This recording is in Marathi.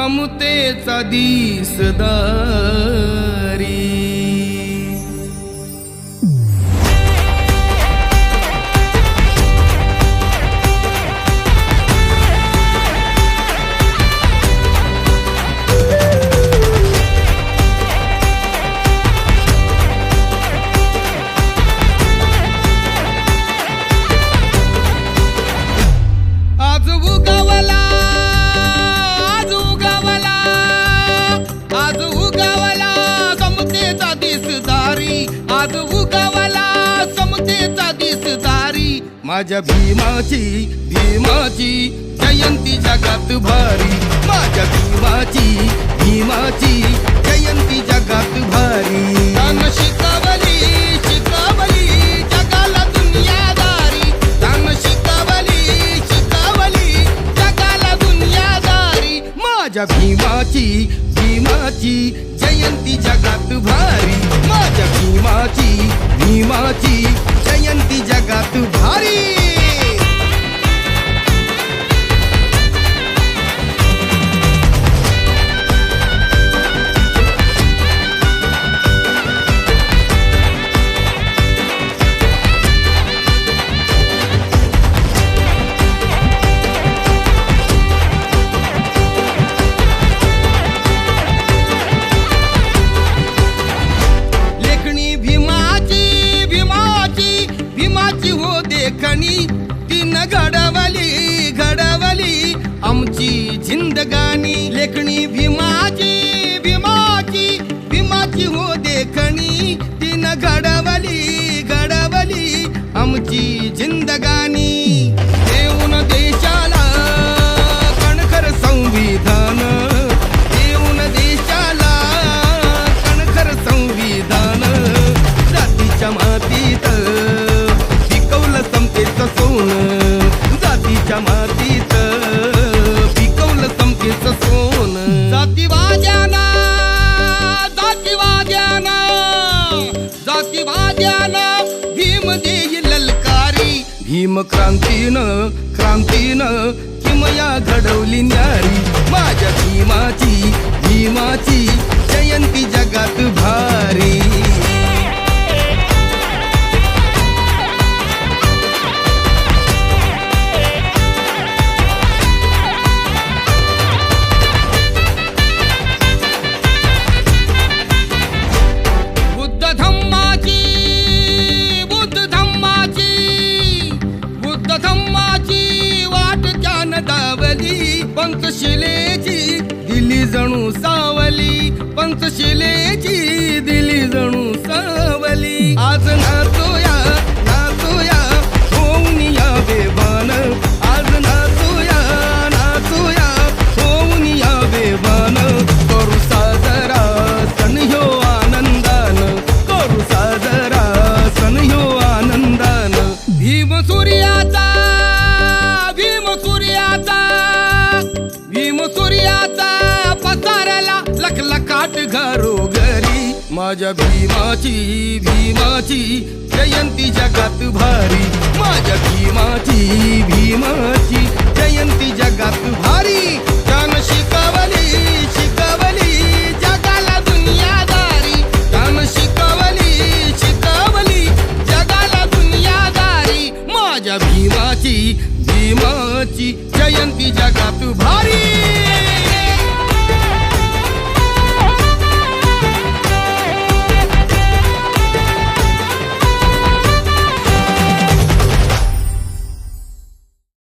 समतेचा दिसदा. आज उगावला समतेचा दिसदारी माझ्या भीमाची भीमाची जयंती जगात भारी. माझ्या भीमाची भीमाची जयंती जगात भारी. तान शिकवली शिकवली जगाला दुनियादारी. तान शिकवली शिकवली जगाला दुनियादारी. माझ्या भीमाची भीमाची जयंती जगात भारी. माझ्या भीमाची भीमाची जयंती. घडवली घडवली आमची जिंदगानी. देऊन देशाला कणखर संविधान. देऊन देशाला कणखर संविधान. जातीच्या मातीत पिकवलं समतेचं सोन. जातीच्या मातीत किम क्रांतीनं क्रांतीनं किमया घडवली न्यारी. माझ्या भीमाची भीमाची सावली पंचशिलेची दिली जणू सावली. पंचशिलेची दिली जणू घरोघरी माझ्या भीमाची भीमाची जयंती जगात भारी. माझ्या भीमाची भीमाची जयंती जगात भारी. त्यान शिकवली शिकवली जगाला दुनियादारी. त्यान शिकवली शिकवली जगाला दुनियादारी. माझ्या भीमाची भीमाची जयंती जगात भारी.